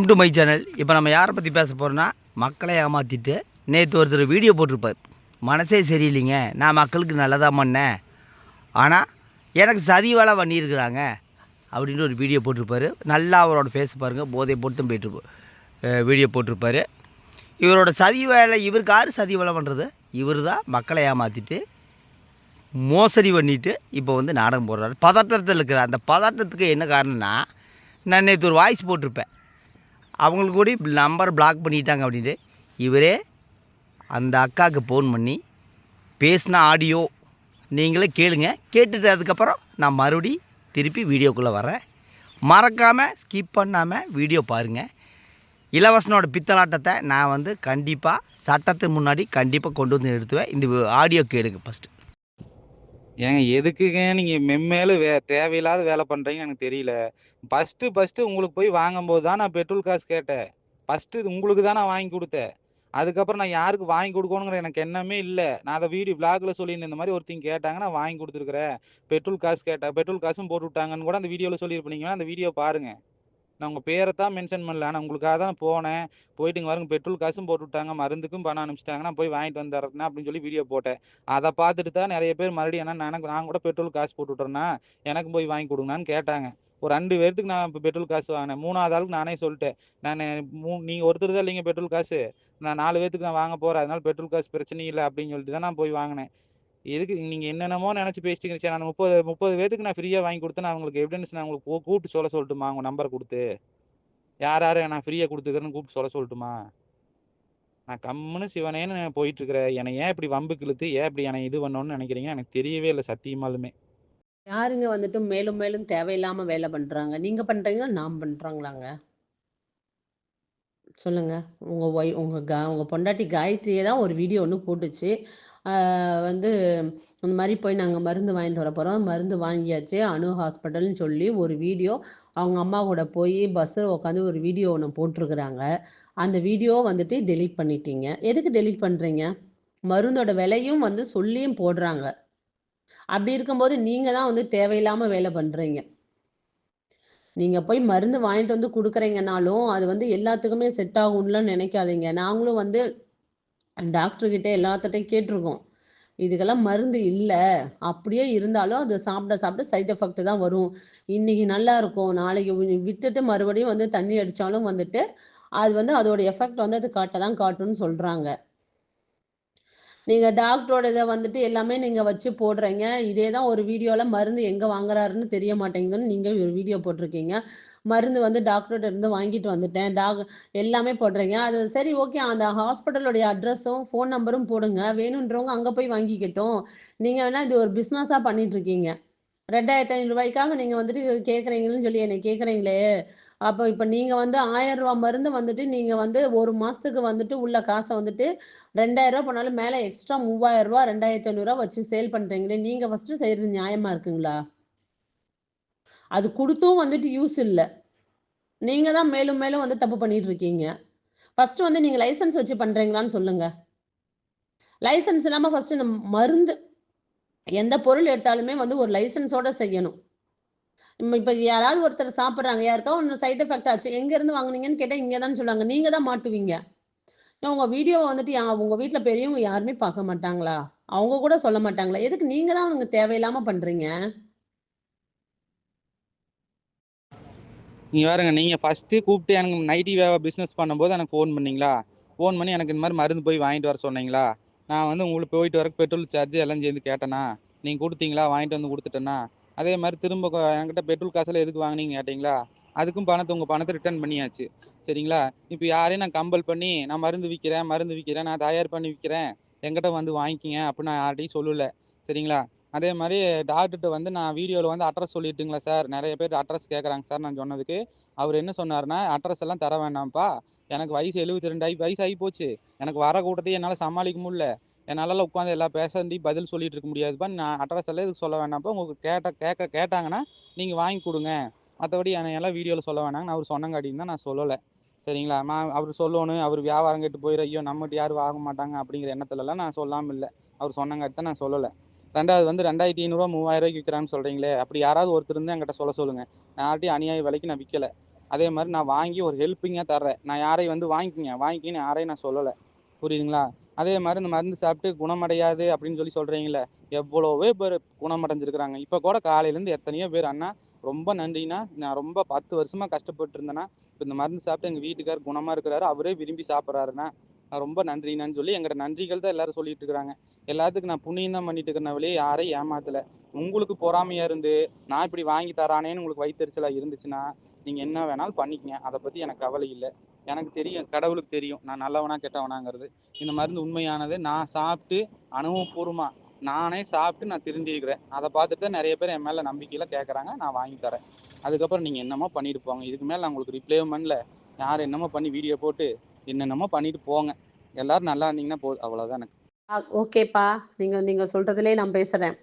Welcome to my channel இப்போ நம்ம யாரை பற்றி பேச போகிறோன்னா மக்களை ஏமாற்றிட்டு நேற்று ஒருத்தர் வீடியோ போட்டிருப்பார். மனசே சரியில்லைங்க. நான் மக்களுக்கு நல்லதாக பண்ணேன். ஆனால் எனக்கு சதி வேலை பண்ணியிருக்கிறாங்க அப்படின்னு ஒரு வீடியோ போட்டிருப்பாரு. நல்லா அவரோட ஃபேஸ் பாருங்கள் போதை போட்டும் போயிட்டு வீடியோ போட்டிருப்பாரு. இவரோட சதி வேலை இவருக்கு யார் சதி வேலை பண்ணுறது இவர் தான் மக்களை ஏமாற்றிட்டு மோசடி பண்ணிவிட்டு இப்போ வந்து நாடகம் போடுறாரு. பதட்டத்தில் இருக்கிற அந்த பதட்டத்துக்கு என்ன காரணம்னா நான் நேற்று ஒரு வாய்ஸ் போட்டிருப்பேன். அவங்களுக்கு கூட நம்பர் பிளாக் பண்ணிட்டாங்க அப்படின்ட்டு இவரே அந்த அக்காவுக்கு ஃபோன் பண்ணி பேசின ஆடியோ நீங்களே கேளுங்க. கேட்டுட்டு அதுக்கப்புறம் நான் மறுபடி திருப்பி வீடியோக்குள்ளே வரேன் மறக்காமல் ஸ்கிப் பண்ணாமல் வீடியோ பாருங்கள் இலவசனோட பித்தலாட்டத்தை நான் வந்து கண்டிப்பாக சட்டத்துக்கு முன்னாடி கண்டிப்பாக கொண்டு வந்து நிறுத்துவேன். இந்த ஆடியோ கேளுங்க ஃபஸ்ட்டு ஏங்க எதுக்குங்க நீங்க மென்மேலும் வே தேவையில்லாத வேலை பண்றீங்கன்னு எனக்கு தெரியல. ஃபர்ஸ்ட் ஃபர்ஸ்ட் உங்களுக்கு போய் வாங்கும்போது தான் நான் பெட்ரோல் காசு கேட்டேன். ஃபர்ஸ்ட் இது உங்களுக்கு தான் நான் வாங்கி கொடுத்தேன். அதுக்கப்புறம் நான் யாருக்கு வாங்கி கொடுக்கணுங்கிற எனக்கு எண்ணமே இல்லை. நான் அதை வீடியோ பிளாக்ல சொல்லியிருந்தேன். இந்த மாதிரி ஒருத்தங்க கேட்டாங்க நான் வாங்கி கொடுத்துருக்குறேன். பெட்ரோல் காசு கேட்டேன் பெட்ரோல் காசும் போட்டு விட்டாங்கன்னு கூட அந்த வீடியோவில் சொல்லியிருப்பீங்க அந்த வீடியோ பாருங்க. நான் உங்கள் பேரை தான் மென்ஷன் பண்ணல. ஆனால் உங்களுக்காக தான் போனேன். போயிட்டு இங்கே பாருங்க பெட்ரோல் காசும் போட்டு விட்டாங்க. மருந்துக்கும் பணம் அனுப்பிச்சிட்டாங்க. நான் போய் வாங்கிட்டு வந்துடுறேன் அப்படின்னு சொல்லி வீடியோ போட்டேன். அதை பார்த்துட்டு தான் நிறைய பேர் மறுபடியும் என்ன எனக்கு நான் கூட பெட்ரோல் காசு போட்டு விட்றேன்னா எனக்கும் போய் வாங்கி கொடுங்கன்னு கேட்டாங்க. ஒரு ரெண்டு பேர்த்துக்கு நான் இப்போ பெட்ரோல் காசு வாங்கினேன். மூணாவது ஆளுக்கு நானே சொல்லிட்டேன். நான் மூ நீங்கள் ஒருத்தர் தான் இல்லைங்க பெட்ரோல் காசு. நான் நாலு பேர்த்துக்கு நான் வாங்க போகிறேன் அதனால பெட்ரோல் காசு பிரச்சனை இல்லை அப்படின்னு சொல்லிட்டு தான் நான் போய் வாங்கினேன். எதுக்கு நீங்கள் என்னென்னமோ நினச்சி பேசிட்டீங்க சரி அந்த முப்பது முப்பது பேர்த்துக்கு நான் ஃப்ரீயாக வாங்கி கொடுத்து நான் உங்களுக்கு எவிடன்ஸ் நான் உங்களுக்கு கூப்பிட்டு சொல்ல சொல்லட்டுமா? உங்கள் நம்பர் கொடுத்து. யார் யார் நான் ஃப்ரீயாக கொடுத்துக்கிறேன்னு கூப்பிட்டு சொல்ல சொல்லட்டுமா? நான் கம்முன்னு சிவனேன்னு போயிட்டு இருக்கிறேன் என்னை ஏன் இப்படி வம்புக்கு இழுத்து ஏன் இப்படி என்னை இது பண்ணணும்னு நினைக்கிறீங்க எனக்கு தெரியவே இல்லை சத்தியமாலுமே யாருங்க வந்துட்டு மேலும் மேலும் தேவையில்லாம வேலை பண்றாங்க? நீங்க பண்றீங்களா? நாம் பண்றாங்களாங்க? சொல்லுங்க. உங்க ஒய் உங்க கா உங்க பொண்டாட்டி காயத்ரியே தான் ஒரு வீடியோ ஒன்று போட்டுச்சு. வந்து இந்த மாதிரி போய் நாங்கள் மருந்து வாங்கிட்டு வர போகிறோம் மருந்து வாங்கியாச்சு. அணு ஹாஸ்பிட்டல்னு சொல்லி ஒரு வீடியோ அவங்க அம்மா கூட போய் பஸ்ஸில் உட்காந்து ஒரு வீடியோ ஒன்று போட்டிருக்கிறாங்க. அந்த வீடியோ வந்துட்டு டெலீட் பண்ணிட்டீங்க. எதுக்கு டெலீட் பண்ணுறீங்க மருந்தோட விலையும் வந்து சொல்லியும் போடுறாங்க. அப்படி இருக்கும்போது நீங்கள் தான் வந்து தேவையில்லாமல் வேலை பண்ணுறீங்க நீங்கள் போய் மருந்து வாங்கிட்டு வந்து கொடுக்குறீங்கனாலும் அது வந்து எல்லாத்துக்குமே செட் ஆகும்லாம் நினைக்காதீங்க. நாங்களும் வந்து டாக்டர்கிட்ட எல்லாத்திட்டையும் கேட்டிருக்கோம். இதுக்கெல்லாம் மருந்து இல்லை. அப்படியே இருந்தாலும் அது சாப்பிட சாப்பிட சைட் எஃபெக்ட் தான் வரும். இன்னைக்கு நல்லா இருக்கும். நாளைக்கு விட்டுட்டு மறுபடியும் வந்து தண்ணி அடித்தாலும் வந்துட்டு அது வந்து அதோட எஃபெக்ட் வந்து அது காட்ட தான் காட்டும்னு சொல்கிறாங்க நீங்கள் டாக்டரோட இதை வந்துட்டு எல்லாமே நீங்கள் வச்சு போடுறீங்க. இதே தான் ஒரு வீடியோவில் மருந்து எங்கே வாங்குறாருன்னு தெரிய மாட்டேங்குதுன்னு நீங்கள் ஒரு வீடியோ போட்டிருக்கீங்க. மருந்து வந்து டாக்டர்கிட்ட இருந்து வாங்கிட்டு வந்துட்டேன். டாக் எல்லாமே போடுறீங்க அது சரி ஓகே அந்த ஹாஸ்பிட்டலுடைய அட்ரஸும் ஃபோன் நம்பரும் போடுங்க. வேணுன்றவங்க அங்கே போய் வாங்கிக்கட்டும். நீங்கள் வேணா இது ஒரு பிஸ்னஸாக பண்ணிட்டு இருக்கீங்க. ரெண்டாயிரத்தி ஐநூறு ரூபாய்க்காக நீங்க வந்துட்டு கேட்குறீங்கன்னு சொல்லி என்னை கேட்குறீங்களே அப்போ இப்போ நீங்கள் வந்து ஆயிரம் ரூபா மருந்து வந்துட்டு நீங்கள் வந்து ஒரு மாதத்துக்கு வந்துட்டு உள்ள காசை வந்துட்டு ரெண்டாயிரம் போனாலும் மேலே எக்ஸ்ட்ரா மூவாயிரம் ரூபா ரெண்டாயிரத்தி ஐநூறுரூவா வச்சு சேல் பண்ணுறீங்களே நீங்கள் ஃபஸ்ட்டு செய்கிறது நியாயமாக இருக்குங்களா? அது கொடுத்தும் வந்துட்டு யூஸ் இல்லை. நீங்கள் தான் மேலும் மேலும் வந்து தப்பு பண்ணிட்டு இருக்கீங்க ஃபஸ்ட்டு வந்து நீங்கள் லைசன்ஸ் வச்சு பண்ணுறீங்களான்னு சொல்லுங்கள் லைசன்ஸ் இல்லாமல் ஃபஸ்ட்டு இந்த மருந்து எந்த பொருள் எடுத்தாலுமே வந்து ஒரு லைசன்ஸோடு செய்யணும். இப்போ யாராவது ஒருத்தர் சாப்பிட்றாங்க யாருக்கா ஒன்று சைட் எஃபெக்ட் ஆச்சு எங்கேருந்து வாங்கினீங்கன்னு வாங்குனீங்கன்னு கேட்டால் இங்கே தான் சொல்லுவாங்க நீங்கள் தான் மாட்டுவீங்க உங்கள் வீடியோவை வந்துட்டு யா- வீட்டில் பெரியவங்க யாருமே பார்க்க மாட்டாங்களா? அவங்க கூட சொல்ல மாட்டாங்களா? எதுக்கு நீங்கள் தான் அவங்க தேவையில்லாமல் பண்ணுறீங்க நீங்கள் வேறுங்க நீங்கள் ஃபஸ்ட்டு கூப்பிட்டு எனக்கு நைட்டி வேவ பிஸ்னஸ் பண்ணும்போது எனக்கு ஃபோன் பண்ணீங்களா? ஃபோன் பண்ணி எனக்கு இந்த மாதிரி மருந்து போய் வாங்கிட்டு வர சொன்னீங்களா? நான் வந்து உங்களுக்கு போயிட்டு வர பெட்ரோல் சார்ஜ் எல்லாம் சேர்ந்து கேட்டேனா? நீங்கள் கொடுத்தீங்களா? வாங்கிட்டு வந்து கொடுத்துட்டேனா? அதே மாதிரி திரும்ப என்கிட்ட பெட்ரோல் காசில் எதுக்கு வாங்குனீங்க கேட்டிங்களா? அதுக்கும் பணத்தை உங்கள் பணத்தை ரிட்டர்ன் பண்ணியாச்சு. சரிங்களா? இப்போ யாரையும் நான் கம்பல் பண்ணி நான் மருந்து விற்கிறேன் மருந்து விற்கிறேன் நான் தயார் பண்ணி விற்கிறேன் என்கிட்ட வந்து வாங்கிக்கிங்க அப்படின்னு நான் யார்ட்டையும் சொல்லலை. சரிங்களா? அதே மாதிரி டாக்டர்கிட்ட வந்து நான் வீடியோவில் வந்து அட்ரஸ் சொல்லிட்டுங்களா சார். நிறைய பேர் அட்ரஸ் கேட்குறாங்க சார் நான் சொன்னதுக்கு. அவர் என்ன சொன்னார்னா அட்ரஸ் எல்லாம் தர வேண்டாம்ப்பா. எனக்கு வயசு எழுபத்தி ரெண்டு வயசு ஆகி போச்சு. எனக்கு வர கூட்டத்தையும் என்னால் சமாளிக்க முடியல. என்னால் உட்காந்து எல்லா பேசண்டையும் பதில் சொல்லிட்டு இருக்க முடியாதுப்பா. நான் அட்ரஸ் எல்லாம் இதுக்கு சொல்ல வேண்டாம்ப்பா. உங்களுக்கு கேட்ட கேட்க கேட்டாங்கன்னா நீங்கள் வாங்கி கொடுங்க. மற்றபடி என்னை எல்லாம் வீடியோவில் சொல்ல வேணாங்கன்னு அவர் சொன்னங்காட்டின்னு தான் நான் சொல்லலை. சரிங்களா? நான் அவர் சொல்லணும். அவர் வியாபாரம் கெட்டு போயிடும் ஐயோ நம்மகிட்ட யாரும் வாங்க மாட்டாங்க அப்படிங்கிற எண்ணத்துலலாம் நான் சொல்லாமல் இல்லை. அவர் சொன்னங்காட்டி தான் நான் சொல்லலை. ரெண்டாவது வந்து ரெண்டாயிரத்தி ஐநூறுரூவா மூவாயிரம் ரூபாய்க்கு விற்கிறான்னு சொல்கிறீங்களே அப்படி யாராவது ஒருத்தர் இருந்தால் என்கிட்ட சொல்ல சொல்லுங்கள் நான் யார்ட்டையும் அநியாய விலைக்கு நான் விற்கலை அதே மாதிரி நான் வாங்கி ஒரு ஹெல்ப்பிங்காக தர்றேன். நான் யாரையும் வந்து வாங்கிக்கிங்க? வாங்கிக்கின்னு யாரையும் நான் சொல்லலை. புரியுதுங்களா? அதே மாதிரி இந்த மருந்து சாப்பிட்டு குணமடையாது அப்படின்னு சொல்லி சொல்கிறீங்களே எவ்வளோவே பேர் குணமடைஞ்சிருக்கிறாங்க. இப்போ கூட காலையிலேருந்து எத்தனையோ பேர் அண்ணா ரொம்ப நன்றிண்ணா. நான் ரொம்ப பத்து வருஷமாக கஷ்டப்பட்டு இருந்தேன்னா இப்போ இந்த மருந்து சாப்பிட்டு எங்கள் வீட்டுக்கார் குணமாக இருக்கிறாரு. அவரே விரும்பி சாப்பிட்றாருண்ணா. நான் ரொம்ப நன்றிண்ணான்னு சொல்லி எங்கிட்ட நன்றிகள் தான் எல்லாரும் சொல்லிட்டு இருக்கிறாங்க. எல்லாத்துக்கும் நான் புண்ணியம் தான் பண்ணிட்டு இருக்கிற வழியே யாரையும் ஏமாத்தல. உங்களுக்கு பொறாமையாக இருந்து நான் இப்படி வாங்கி தரானேன்னு உங்களுக்கு வயிற்றுச்சலாக இருந்துச்சுன்னா நீங்கள் என்ன வேணாலும் பண்ணிக்கங்க. அதை பற்றி எனக்கு கவலை இல்லை. எனக்கு தெரியும் கடவுளுக்கு தெரியும். நான் நல்லவனா கெட்டவனாங்கிறது. இந்த மருந்து உண்மையானது நான் சாப்பிட்டு அனுபவபூர்வமா நானே சாப்பிட்டு நான் திருந்திருக்கிறேன். அதை பார்த்துட்டு தான் நிறைய பேர் என் மேலே நம்பிக்கையில் கேட்குறாங்க நான் வாங்கி தரேன். அதுக்கப்புறம் நீங்கள் என்னமோ பண்ணிட்டு போங்க. இதுக்கு மேலே நான் உங்களுக்கு ரிப்ளேவும் பண்ணல. யார் என்னமோ பண்ணி வீடியோ போட்டு என்னென்னமோ பண்ணிட்டு போங்க. எல்லாரும் நல்லா இருந்தீங்கன்னா போதும். அவ்வளோதான் எனக்கு. ஓகேப்பா. நீங்கள் நீங்கள் சொல்கிறதுலே நான் பேசுகிறேன்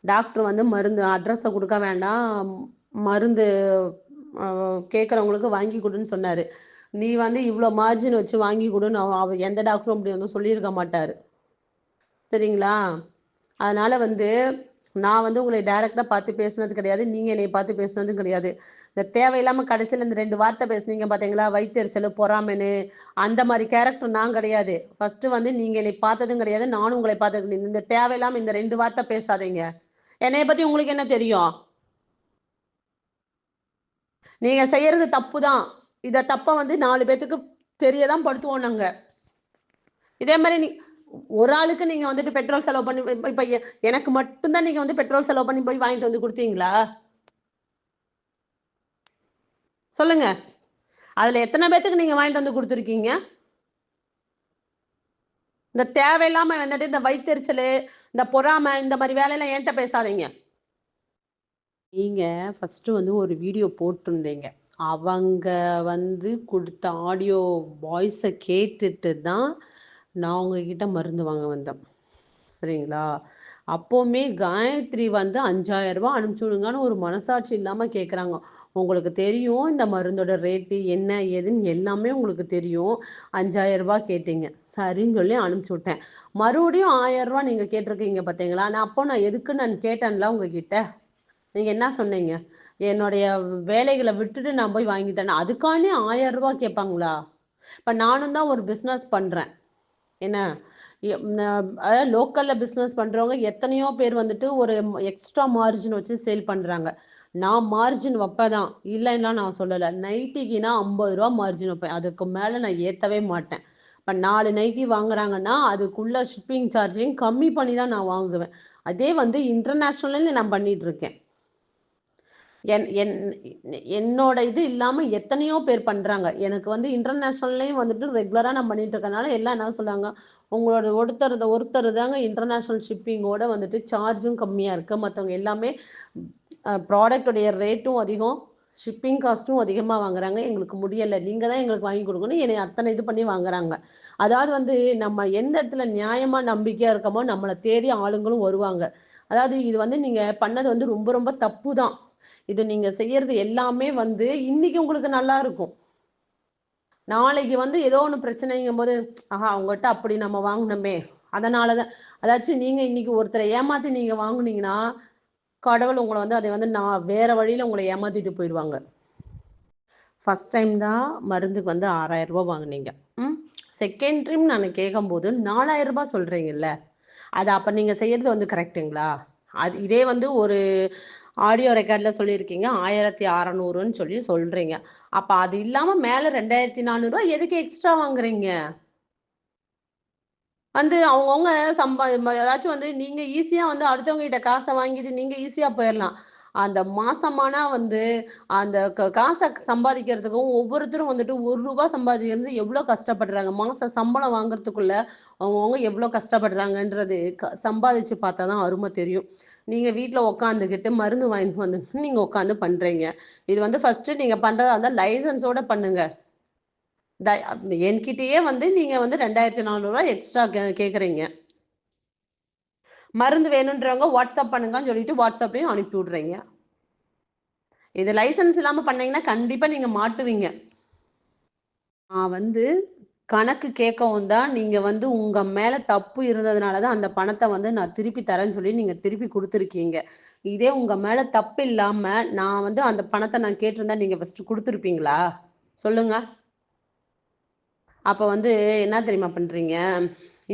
டாக்டர் வந்து மருந்து அட்ரஸை கொடுக்க வேண்டாம். மருந்து கேட்குறவங்களுக்கு வாங்கி கொடுன்னு சொன்னார். நீ வந்து இவ்வளோ மார்ஜின் வச்சு வாங்கி கொடுன்னு அவ- எந்த டாக்டரும் அப்படி வந்து சொல்லியிருக்க மாட்டார். சரிங்களா? அதனால் வந்து நான் வந்து உங்களை டைரெக்டாக பார்த்து பேசுனது கிடையாது. நீங்கள் என்னை பார்த்து பேசுனதும் கிடையாது. இந்த தேவையில்லாமல் கடைசியில் இந்த ரெண்டு வார்த்தை பேசுனீங்க பார்த்தீங்களா வயிற்றுச்சல் பொறாமைன்னு. அந்த மாதிரி கேரக்டர் நான் கிடையாது. ஃபர்ஸ்ட் வந்து நீங்கள் என்னை பார்த்ததும் கிடையாது நானும் உங்களை பார்த்துருக்கேன் இந்த தேவையில்லாமல் இந்த ரெண்டு வார்த்தை பேசாதீங்க. என்னைய பற்றி உங்களுக்கு என்ன தெரியும்? நீங்கள் செய்யறது தப்பு தான் இதை தப்பை வந்து நாலு பேர்த்துக்கு தெரிய தான் படுத்துவோம் நாங்கள் இதே மாதிரி நீ ஒரு ஆளுக்கு நீங்கள் வந்துட்டு பெட்ரோல் செலவு பண்ணி இப்போ எனக்கு மட்டும்தான் நீங்கள் வந்து பெட்ரோல் செலவு பண்ணி போய் வாங்கிட்டு வந்து கொடுத்தீங்களா? சொல்லுங்க. அதுல எத்தனை பேத்துக்கு நீங்க வாங்கிட்டு வந்து கொடுத்துருக்கீங்க? இந்த தேவையில்லாம வந்துட்டு இந்த வயிற்றுச்சல் இந்த பொறாமை இந்த மாதிரி வேலையெல்லாம் என்கிட்ட பேசாதீங்க. நீங்க ஃபர்ஸ்ட் வந்து ஒரு வீடியோ போட்டிருந்தீங்க. அவங்க வந்து கொடுத்த ஆடியோ வாய்ஸை கேட்டுட்டு தான் நான் உங்ககிட்ட மருந்து வாங்க வந்தேன். சரிங்களா? அப்போவுமே காயத்ரி வந்து அஞ்சாயிரம் ரூபா அனுப்பிச்சி விடுங்கன்னு ஒரு மனசாட்சி இல்லாமல் கேட்குறாங்க உங்களுக்கு தெரியும். இந்த மருந்தோட ரேட்டு என்ன ஏதுன்னு எல்லாமே உங்களுக்கு தெரியும். அஞ்சாயிரரூபா கேட்டீங்க. சரின்னு சொல்லி அனுப்பிச்சி விட்டேன். மறுபடியும் ஆயிரரூபா நீங்கள் கேட்டிருக்கீங்க பார்த்தீங்களா நான் அப்போ நான் எதுக்கு நான் கேட்டேன்ல உங்ககிட்ட? நீங்கள் என்ன சொன்னீங்க? என்னுடைய வேலைகளை விட்டுட்டு நான் போய் வாங்கி தரேன் அதுக்கானே ஆயிரரூபா கேட்பாங்களா? இப்போ நானும் தான் ஒரு பிஸ்னஸ் பண்ணுறேன் என்ன? லோக்கலில் பிஸ்னஸ் பண்ணுறவங்க எத்தனையோ பேர் வந்துட்டு ஒரு எக்ஸ்ட்ரா மார்ஜின் வச்சு சேல் பண்ணுறாங்க நான் மார்ஜின் வைப்பதான். இல்லைன்னா நான் சொல்லலை. நைட்டிக்குனா ஐம்பது ரூபா மார்ஜின் வைப்பேன். அதுக்கு மேலே நான் ஏற்றவே மாட்டேன். இப்போ நாலு நைட்டி வாங்குறாங்கன்னா அதுக்குள்ள ஷிப்பிங் சார்ஜையும் கம்மி பண்ணி தான் நான் வாங்குவேன். அதே வந்து இன்டர்நேஷ்னலில் நான் பண்ணிட்டு இருக்கேன் என் என் என்னோட இது இல்லாமல் எத்தனையோ பேர் பண்ணுறாங்க எனக்கு வந்து இன்டர்நேஷ்னல்லையும் வந்துட்டு ரெகுலராக நான் பண்ணிட்டு இருக்கனால எல்லாம் என்ன சொல்லுவாங்க உங்களோட ஒருத்தர் ஒருத்தர் தாங்க இன்டர்நேஷ்னல் ஷிப்பிங்கோட வந்துட்டு சார்ஜும் கம்மியாக இருக்குது மற்றவங்க எல்லாமே ப்ராடக்டோடைய ரேட்டும் அதிகம் ஷிப்பிங் காஸ்ட்டும் அதிகமாக வாங்குறாங்க. எங்களுக்கு முடியலை. நீங்கள் தான் எங்களுக்கு வாங்கி கொடுக்கணும். என்னை அத்தனை இது பண்ணி வாங்குறாங்க. அதாவது வந்து நம்ம எந்த இடத்துல நியாயமாக நம்பிக்கையாக இருக்கமோ நம்மளை தேடி ஆளுங்களும் வருவாங்க. அதாவது இது வந்து நீங்கள் பண்ணது வந்து ரொம்ப ரொம்ப தப்பு தான் இது நீங்கள் செய்யறது எல்லாமே வந்து இன்னைக்கு உங்களுக்கு நல்லா இருக்கும். நாளைக்கு வந்து ஏதோ ஒன்று பிரச்சனைங்கும் போது ஆஹா அவங்ககிட்ட அப்படி நம்ம வாங்கினோமே அதனால தான் அதாச்சும் நீங்கள் இன்னைக்கு ஒருத்தரை ஏமாற்றி நீங்கள் வாங்குனீங்கன்னா கடவுள் உங்களை வந்து அதை வந்து நான் வேற வழியில் உங்களை ஏமாத்திட்டு போயிடுவாங்க. ஃபர்ஸ்ட் டைம் தான் மருந்துக்கு வந்து ஆறாயிரம் ரூபாய் வாங்குனீங்க. ம்? செகண்ட் டைம் நான் கேட்கும்போது நாலாயிரம் ரூபாய் சொல்கிறீங்கல்ல அது அப்போ நீங்கள் செய்யறது வந்து கரெக்டுங்களா அது இதே வந்து ஒரு ஆடியோ ரெக்கார்டில் சொல்லியிருக்கீங்க. ஆயிரத்தி அறநூறுன்னு சொல்லி சொல்கிறீங்க அப்போ அது இல்லாமல் மேலே ரெண்டாயிரத்தி நானூறுரூவா எதுக்கு எக்ஸ்ட்ரா வாங்குறீங்க? வந்து அவங்கவுங்க சம்பா ஏதாச்சும் வந்து நீங்கள் ஈஸியாக வந்து அடுத்தவங்க கிட்ட காசை வாங்கிட்டு நீங்கள் ஈஸியாக போயிடலாம் அந்த மாசமானா வந்து அந்த க- காசை சம்பாதிக்கிறதுக்கும் ஒவ்வொருத்தரும் வந்துட்டு ஒரு ரூபா சம்பாதிக்கிறது எவ்வளோ கஷ்டப்படுறாங்க. மாச சம்பளம் வாங்குறதுக்குள்ள அவங்கவுங்க எவ்வளோ கஷ்டப்படுறாங்கன்றது க சம்பாதிச்சு பார்த்தா தான் அருமை தெரியும். நீங்கள் வீட்டில் உட்காந்துக்கிட்டு மருந்து வாங்கிட்டு வந்து நீங்கள் உட்காந்து பண்ணுறீங்க இது வந்து ஃபஸ்ட்டு நீங்கள் பண்ணுறதா இருந்தால் லைசன்ஸோட பண்ணுங்க. த என்கிட்டயே வந்து நீங்கள் வந்து ரெண்டாயிரத்தி நானூறுரூவா எக்ஸ்ட்ரா கே கேட்குறீங்க மருந்து வேணுன்றவங்க வாட்ஸ்அப் பண்ணுங்கன்னு சொல்லிட்டு வாட்ஸ்அப்லேயும் அனுப்பி விடுறீங்க. இது லைசன்ஸ் இல்லாமல் பண்ணீங்கன்னா கண்டிப்பாக நீங்கள் மாட்டுவீங்க. நான் வந்து கணக்கு கேட்கவும் தான் நீங்கள் வந்து உங்கள் மேலே தப்பு இருந்ததுனால தான் அந்த பணத்தை வந்து நான் திருப்பி தரேன்னு சொல்லி நீங்கள் திருப்பி கொடுத்துருக்கீங்க. இதே உங்க மேல தப்பு இல்லாம நான் வந்து அந்த பணத்தை நான் கேட்டிருந்தா நீங்க ஃபர்ஸ்ட் கொடுத்துருப்பீங்களா? சொல்லுங்க. அப்போ வந்து என்ன தெரியுமா பண்ணுறீங்க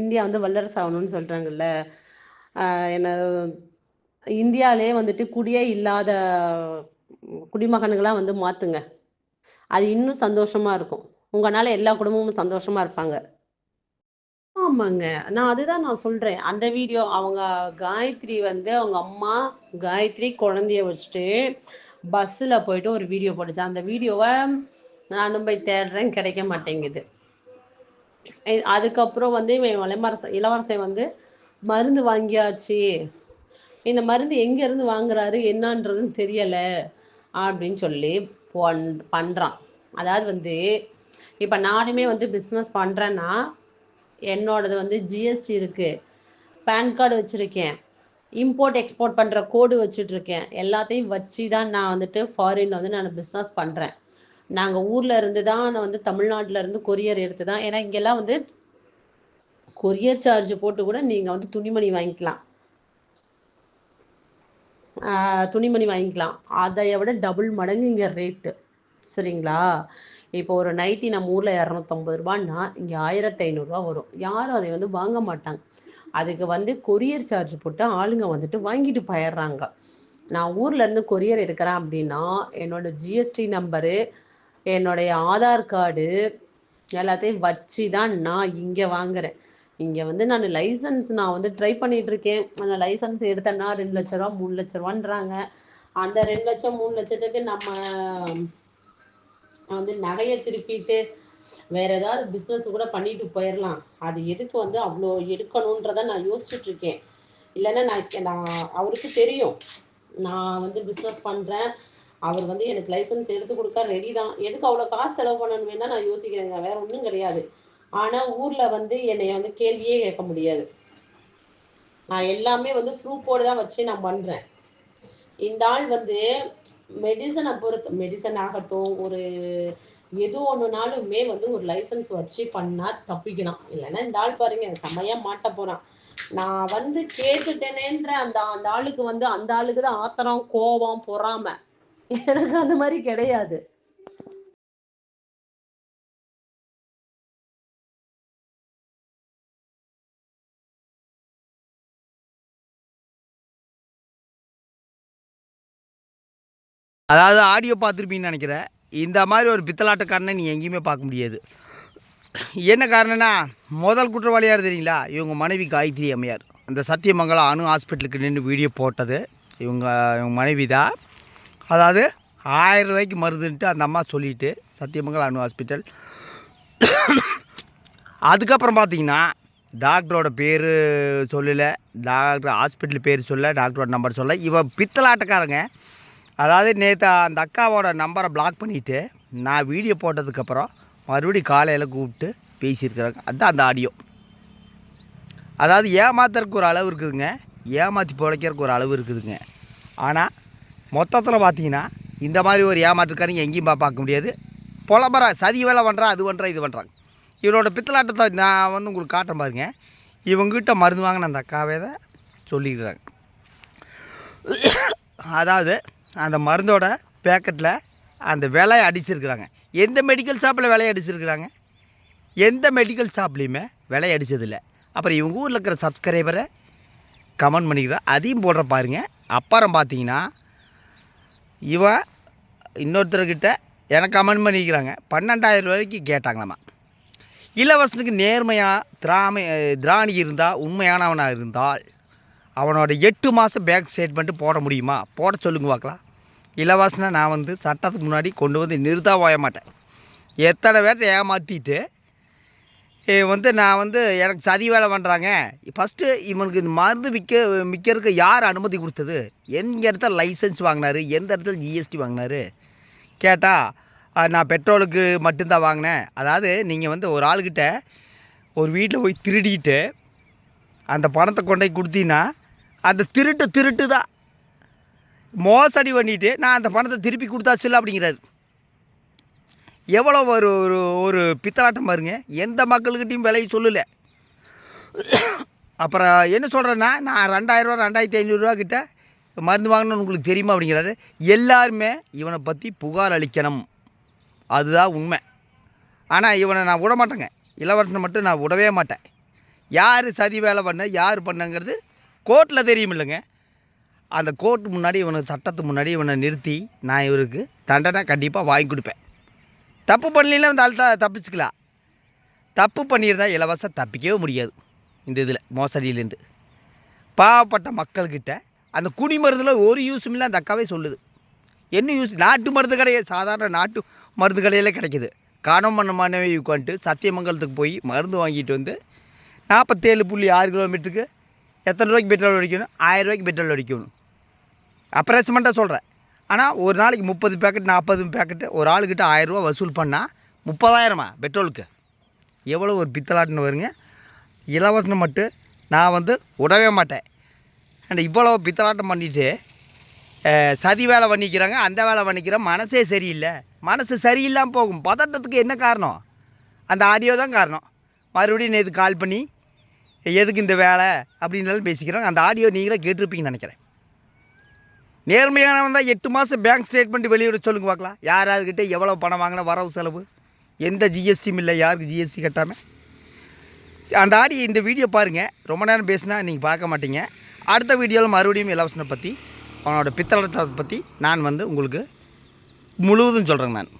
இந்தியா வந்து வல்லரசு ஆகணும்னு சொல்கிறாங்கல்ல என்ன இந்தியாவிலே வந்துட்டு குடியே இல்லாத குடிமகன்களாக வந்து மாற்றுங்க அது இன்னும் சந்தோஷமாக இருக்கும். உங்களால் எல்லா குடும்பமும் சந்தோஷமாக இருப்பாங்க. ஆமாங்க. நான் அதுதான் நான் சொல்கிறேன் அந்த வீடியோ அவங்க காயத்ரி வந்து அவங்க அம்மா காயத்ரி குழந்தைய வச்சுட்டு பஸ்ஸில் போயிட்டு ஒரு வீடியோ போட்டுச்சு. அந்த வீடியோவை நானும் போய் தேடுறேன். கிடைக்க மாட்டேங்குது. அதுக்கப்புறம் வந்து இவன் இளவரச இளவரசன் வந்து மருந்து வாங்கியாச்சு. இந்த மருந்து எங்கேருந்து வாங்குறாரு என்னன்றதுன்னு தெரியலை அப்படின்னு சொல்லி பண் பண்ணுறான் அதாவது வந்து இப்போ நானுமே வந்து பிஸ்னஸ் பண்ணுறேன்னா என்னோடது வந்து ஜிஎஸ்டி இருக்குது பேன் கார்டு வச்சுருக்கேன். இம்போர்ட் எக்ஸ்போர்ட் பண்ணுற கோடு வச்சுட்ருக்கேன் எல்லாத்தையும் வச்சு தான் நான் வந்துட்டு ஃபாரினில் வந்து நான் பிஸ்னஸ் பண்ணுறேன் நாங்க ஊர்ல இருந்து தான் நான் வந்து தமிழ்நாட்டுல இருந்து கொரியர் எடுத்து தான் ஏன்னா இங்கெல்லாம் வந்து கொரியர் சார்ஜ் போட்டு கூட நீங்க வந்து துணிமணி வாங்கிக்கலாம். துணிமணி வாங்கிக்கலாம். அதை விட டபுள் மடங்கு இங்கே ரேட்டு சரிங்களா? இப்போ ஒரு நைட்டி நம்ம ஊரில் இரநூத்தம்பது ரூபான்னா இங்கே ஆயிரத்தி ஐநூறுரூவா வரும். யாரும் அதை வந்து வாங்க மாட்டாங்க. அதுக்கு வந்து கொரியர் சார்ஜ் போட்டு ஆளுங்க வந்துட்டு வாங்கிட்டு போயிடுறாங்க. நான் ஊர்ல இருந்து கொரியர் எடுக்கிறேன் அப்படின்னா என்னோட ஜிஎஸ்டி நம்பரு என்னுடைய ஆதார் கார்டு எல்லாத்தையும் வச்சு தான் நான் இங்கே வாங்குறேன். இங்கே வந்து நான் லைசன்ஸ் நான் வந்து ட்ரை பண்ணிகிட்ருக்கேன் இருக்கேன். அந்த லைசன்ஸ் எடுத்தேன்னா ரெண்டு லட்ச ரூபா மூணு லட்ச ரூபான்றாங்க. அந்த ரெண்டு லட்சம் மூணு லட்சத்துக்கு நம்ம வந்து நகையை திருப்பிட்டு வேற ஏதாவது பிஸ்னஸ் கூட பண்ணிட்டு போயிடலாம் அது எதுக்கு வந்து அவ்வளோ எடுக்கணுன்றத நான் யோசிச்சுட்டு இருக்கேன். இல்லைன்னா நான் நான் அவருக்கு தெரியும். நான் வந்து பிஸ்னஸ் பண்ணுறேன் அவர் வந்து எனக்கு லைசன்ஸ் எடுத்து கொடுக்க ரெடி தான். எதுக்கு அவ்வளோ காசு செலவு பண்ணணும் வேணா நான் யோசிக்கிறேங்க. வேற ஒன்றும் கிடையாது. ஆனால் ஊரில் வந்து என்னை வந்து கேள்வியே கேட்க முடியாது. நான் எல்லாமே வந்து ப்ரூஃபோடு தான் வச்சு நான் பண்ணுறேன் இந்த ஆள் வந்து மெடிசனை பொறுத்து மெடிசன் ஆகட்டும் ஒரு எது ஒன்றுனாலுமே வந்து ஒரு லைசன்ஸ் வச்சு பண்ணா தப்பிக்கலாம். இல்லைன்னா இந்த ஆள் பாருங்க செம்மையா மாட்ட போகிறான் நான் வந்து கேட்டுட்டேனேன்ற அந்த அந்த ஆளுக்கு வந்து அந்த ஆளுக்கு தான் ஆத்திரம் கோபம் பொறாமை. எனக்கு அந்த மாதிரி கிடையாது. அதாவது ஆடியோ பார்த்துருப்பீங்கன்னு நினைக்கிறேன். இந்த மாதிரி ஒரு பித்தலாட்டக்காரனை நீ எங்கேயுமே பார்க்க முடியாது. என்ன காரணம்னா முதல் குற்றவாளியார் தெரியுங்களா? இவங்க மனைவி காயத்ரி அம்மையார். அந்த சத்தியமங்கலம் அணு ஹாஸ்பிட்டலுக்கு நின்று வீடியோ போட்டது. இவங்க இவங்க மனைவி தான் அதாவது ஆயிரம் ரூபாய்க்கு மருந்துன்ட்டு அந்த அம்மா சொல்லிவிட்டு சத்தியமங்கலம் அணு ஹாஸ்பிட்டல். அதுக்கப்புறம் பார்த்தீங்கன்னா டாக்டரோட பேர் சொல்லலை டாக்டர் ஹாஸ்பிட்டல் பேர் சொல்ல டாக்டரோட நம்பர் சொல்ல இவன் பித்தலாட்டக்காரங்க. அதாவது நேற்று அந்த அக்காவோட நம்பரை பிளாக் பண்ணிவிட்டு நான் வீடியோ போட்டதுக்கப்புறம் மறுபடியும் காலையில் கூப்பிட்டு பேசியிருக்கிறாங்க. அதுதான் அந்த ஆடியோ அதாவது ஏமாத்துறதுக்கு ஒரு அளவு இருக்குதுங்க. ஏமாற்றி பிழைக்கிறதுக்கு ஒரு அளவு இருக்குதுங்க. ஆனால் மொத்தத்தில் பார்த்தீங்கன்னா இந்த மாதிரி ஒரு ஏமாற்றுக்காரங்க எங்கேயும் பா- பார்க்க முடியாது. புலம்புற சதி வேலை பண்ணுறா அது பண்ணுறா இது பண்ணுறாங்க இவனோட பித்தலாட்டத்தை நான் வந்து உங்களுக்கு காட்டுறேன் பாருங்க. இவங்ககிட்ட மருந்து வாங்கின அந்த அக்காவே தான் சொல்லிக்கிறாங்க. அதாவது அந்த மருந்தோட பேக்கெட்டில் அந்த விலையை அடிச்சிருக்கிறாங்க. எந்த மெடிக்கல் ஷாப்பில் விலையை அடிச்சிருக்கிறாங்க? எந்த மெடிக்கல் ஷாப்லேயுமே விலை அடித்ததில்லை அப்புறம் இவங்க ஊரில் இருக்கிற சப்ஸ்கிரைபரை கமெண்ட் பண்ணிக்கிறேன் அதையும் போடுற பாருங்கள் அப்புறம் பார்த்தீங்கன்னா இவன் இன்னொருத்தர்கிட்ட எனக்கு கமெண்ட் பண்ணிக்கிறாங்க. பன்னெண்டாயிரம் ரூபாய்க்கு கேட்டாங்களாம்மா இளவரசனுக்கு நேர்மையாக திராமை திராணி இருந்தால் உண்மையானவனாக இருந்தால் அவனோட எட்டு மாதம் பேங்க் ஸ்டேட்மெண்ட்டு போட முடியுமா? போட சொல்லுங்க பார்க்கலாம் இலவசனை நான் வந்து சட்டத்துக்கு முன்னாடி கொண்டு வந்து நிறுத்தா போய மாட்டேன். எத்தனை பேர்த்த ஏமாற்றிட்டு வந்து நான் வந்து எனக்கு சதி வேலை பண்ணுறாங்க ஃபஸ்ட்டு இவனுக்கு இந்த மருந்து விற்க விற்கிறதுக்கு யார் அனுமதி கொடுத்தது? எந்த இடத்துல லைசன்ஸ் வாங்கினாரு எந்த இடத்துல ஜிஎஸ்டி வாங்கினாரு? கேட்டால் நான் பெட்ரோலுக்கு மட்டும்தான் வாங்கினேன். அதாவது நீங்கள் வந்து ஒரு ஆளுக்கிட்ட ஒரு வீட்டில் போய் திருடிட்டு அந்த பணத்தை கொண்டு போய் கொடுத்தீங்கன்னா அந்த திருட்டு திருட்டு தான் மோசடி பண்ணிவிட்டு நான் அந்த பணத்தை திருப்பி கொடுத்தாச்சுல அப்படிங்கிறாரு. எவ்வளோ ஒரு ஒரு ஒரு பித்தலாட்டம் பாருங்க. எந்த மக்கள்கிட்டையும் விலையை சொல்லலை. அப்புறம் என்ன சொல்கிறேன்னா நான் ரெண்டாயிரரூவா ரெண்டாயிரத்தி ஐநூறுரூவா கிட்ட மருந்து வாங்கணும்னு உங்களுக்கு தெரியுமா அப்படிங்கிறாரு. எல்லாருமே இவனை பற்றி புகார் அளிக்கணும். அதுதான் உண்மை. ஆனால் இவனை நான் விட மாட்டேங்க. இளவரசனை மட்டும் நான் விடவே மாட்டேன். யார் சதி வேலை பண்ண யார் பண்ணங்கிறது கோர்ட்டில் தெரியும் இல்லைங்க. அந்த கோர்ட்டு முன்னாடி இவனை சட்டத்துக்கு முன்னாடி இவனை நிறுத்தி நான் இவருக்கு தண்டனை கண்டிப்பாக வாங்கி கொடுப்பேன். தப்பு பண்ணலாம் அந்த ஆள் தான் தப்பிச்சுக்கலாம். தப்பு பண்ணியிருந்தால் இலவசம் தப்பிக்கவே முடியாது. இந்த இதில் மோசடியிலேருந்து. பாவப்பட்ட மக்கள்கிட்ட அந்த குடி மருந்தில் ஒரு யூஸும் இல்லை அந்த அக்காவே சொல்லுது. என்ன யூஸ் நாட்டு மருந்து கிடையாது சாதாரண நாட்டு மருந்து கடையில் கிடைக்கிது. காணம் பண்ண மனைவி உட்காந்துட்டு சத்தியமங்கலத்துக்கு போய் மருந்து வாங்கிட்டு வந்து நாற்பத்தேழு புள்ளி ஆறு கிலோமீட்டருக்கு எத்தனை ரூபாய்க்கு பெட்ரோல் அடிக்கணும்? ஆயிரம் ரூபாய்க்கு பெட்ரோல் அடிக்கணும். அப்ராக்சிமெண்ட்டாக சொல்கிறேன் ஆனால் ஒரு நாளைக்கு முப்பது பேக்கெட் நாற்பது பேக்கெட்டு ஒரு ஆளுக்கிட்ட ஆயிரரூவா வசூல் பண்ணால் முப்பதாயிரமா பெட்ரோலுக்கு? எவ்வளோ ஒரு பித்தலாட்டுன்னு வருங்க இலவசம் மட்டும் நான் வந்து விடவே மாட்டேன். அண்ட் இவ்வளோ பித்தலாட்டம் பண்ணிவிட்டு சதி வேலை பண்ணிக்கிறாங்க அந்த வேலை பண்ணிக்கிறோம் மனசே சரியில்லை. மனசு சரியில்லாமல் போகும். பதட்டத்துக்கு என்ன காரணம்? அந்த ஆடியோ தான் காரணம். மறுபடியும் நேற்று கால் பண்ணி எதுக்கு இந்த வேலை? அப்படின்னாலும் பேசிக்கிறாங்க. அந்த ஆடியோ நீங்களே கேட்டிருப்பீங்கன்னு நினைக்கிறேன். நேர்மையானவன் தான் எட்டு மாதம் பேங்க் ஸ்டேட்மெண்ட் வெளியிட சொல்லுங்க பார்க்கலாம். யார் யாருக்கிட்டே எவ்வளோ பணம் வாங்கினா வரவு செலவு? எந்த ஜிஎஸ்டியும் இல்லை யாருக்கு ஜிஎஸ்டி கட்டாமல் அந்த ஆடி இந்த வீடியோ பாருங்கள் ரொம்ப நேரம் பேசினா நீங்கள் பார்க்க மாட்டீங்க. அடுத்த வீடியோவில் மறுபடியும் இலவசனை பற்றி அவனோட பித்தளத்தை பற்றி நான் வந்து உங்களுக்கு முழுவதும் சொல்கிறேங்க நான்.